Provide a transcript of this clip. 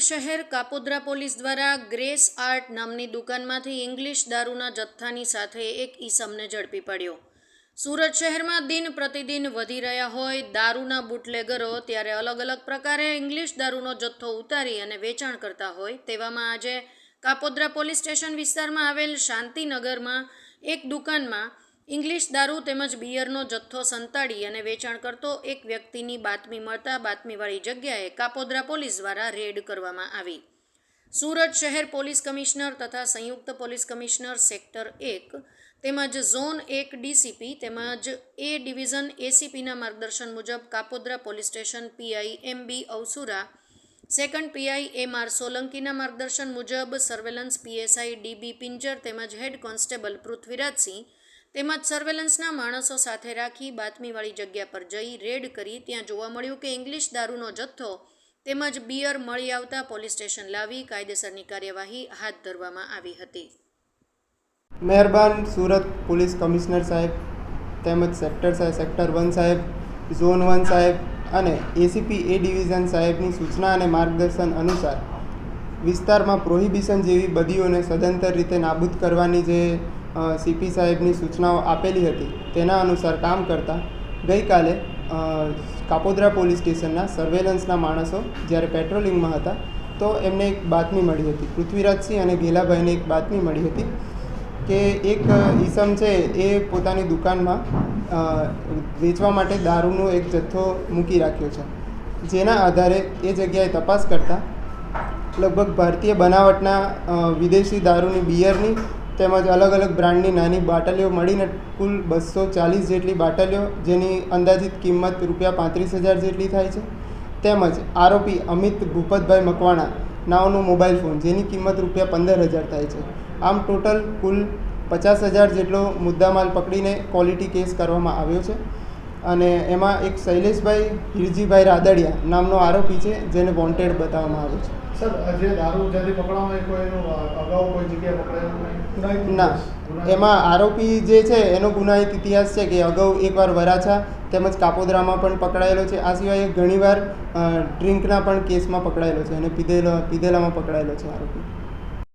શહેર કાપોદ્રા પોલીસ દ્વારા grace art નામની દુકાનમાંથી ઇંગ્લિશ દારૂના જથ્થાની સાથે એક ઈસમને ઝડપી પડ્યો. સુરત શહેરમાં દિન પ્રતિદિન વધી રહ્યા હોય દારૂના બુટલેગરો ત્યારે અલગ અલગ પ્રકારે ઇંગ્લિશ દારૂનો જથ્થો ઉતારી અને વેચાણ કરતા હોય તેવામાં આજે કાપોદ્રા પોલીસ સ્ટેશન વિસ્તારમાં આવેલ શાંતિનગરમાં એક દુકાનમાં ઇંગ્લિશ દારૂ તેમજ બિયરનો જથ્થો સંતાડી અને વેચાણ કરતો એક વ્યક્તિની બાતમી મળતા બાતમીવાળી જગ્યાએ કાપોદ્રા પોલીસ દ્વારા રેડ કરવામાં આવી. સુરત શહેર પોલીસ કમિશનર તથા સંયુક્ત પોલીસ કમિશનર સેક્ટર એક તેમજ ઝોન એક ડીસીપી તેમજ એ ડિવિઝન એસીપીના માર્ગદર્શન મુજબ Kapodra police station PI M B Avasura, second PI M R સોલંકીના માર્ગદર્શન મુજબ સર્વેલન્સ પીએસઆઈ ડીબી પિંજર તેમજ હેડ કોન્સ્ટેબલ પૃથ્વીરાજસિંહ તેમજ સર્વેલન્સના માણસો સાથે રાખી બાતમીવાળી જગ્યા પર જઈ રેડ કરી ત્યાં જોવા મળ્યું કે ઇંગ્લિશ દારૂનો જથ્થો તેમજ બિયર મળી આવતા પોલીસ સ્ટેશન લાવી કાયદેસરની કાર્યવાહી હાથ ધરવામાં આવી હતી. મહેરબાન સુરત પોલીસ કમિશનર સાહેબ, તેમજ સેક્ટર સાહેબ સેક્ટર વન સાહેબ, ઝોન વન સાહેબ અને એસીપી એ ડિવિઝન સાહેબની સૂચના અને માર્ગદર્શન અનુસાર વિસ્તારમાં પ્રોહિબિશન જેવી બદીઓને સદંતર રીતે નાબૂદ કરવાની જે સીપી સાહેબની સૂચનાઓ આપેલી હતી. તેના અનુસાર કામ કરતા ગઈકાલે કાપોદ્રા પોલીસ સ્ટેશનના સર્વેલન્સના માણસો જ્યારે પેટ્રોલિંગમાં હતા, તો એમને એક બાતમી મળી હતી. પૃથ્વીરાજસિંહ અને ઘેલાભાઈને એક બાતમી મળી હતી કે એક ઈસમ છે એ પોતાની દુકાનમાં વેચવા માટે દારૂનો એક જથ્થો મૂકી રાખ્યો છે. જેના આધારે એ જગ્યાએ તપાસ કરતાં લગભગ ભારતીય બનાવટના વિદેશી દારૂની બિયરની તેમજ અલગ અલગ બ્રાન્ડની નાની બાટલીઓ મળીને કુલ બસો ચાલીસ જેટલી બાટલીઓ, જેની અંદાજિત કિંમત રૂપિયા પાંત્રીસ હજાર જેટલી થાય છે. તેમજ આરોપી અમિત ભૂપતભાઈ મકવાણા, નાઓનો મોબાઈલ ફોન, જેની કિંમત રૂપિયા પંદર હજાર થાય છે. આમ ટોટલ કુલ પચાસ હજાર જેટલો મુદ્દામાલ પકડીને ક્વોલિટી કેસ કરવામાં આવ્યો છે. અને એમાં એક શૈલેષભાઈ હિરજીભાઈ રાદડિયા નામનો આરોપી છે, જેને વોન્ટેડ બતાવવામાં આવ્યો છે. સર, જે દારૂ જ્યાંથી પકડવામાં કોઈ અગાઉ કોઈ જગ્યાએ પકડાયું નહીં? ના, એમાં આરોપી જે છે, એનો ગુનાહિત ઇતિહાસ છે કે અગાઉ એકવાર વરાછા તેમજ કાપોદ્રામાં પણ પકડાયેલો છે. આ સિવાય ઘણીવાર ડ્રિંકના પણ કેસમાં પકડાયેલો છે અને પીધેલો, પીધેલામાં પકડાયેલો છે આરોપી.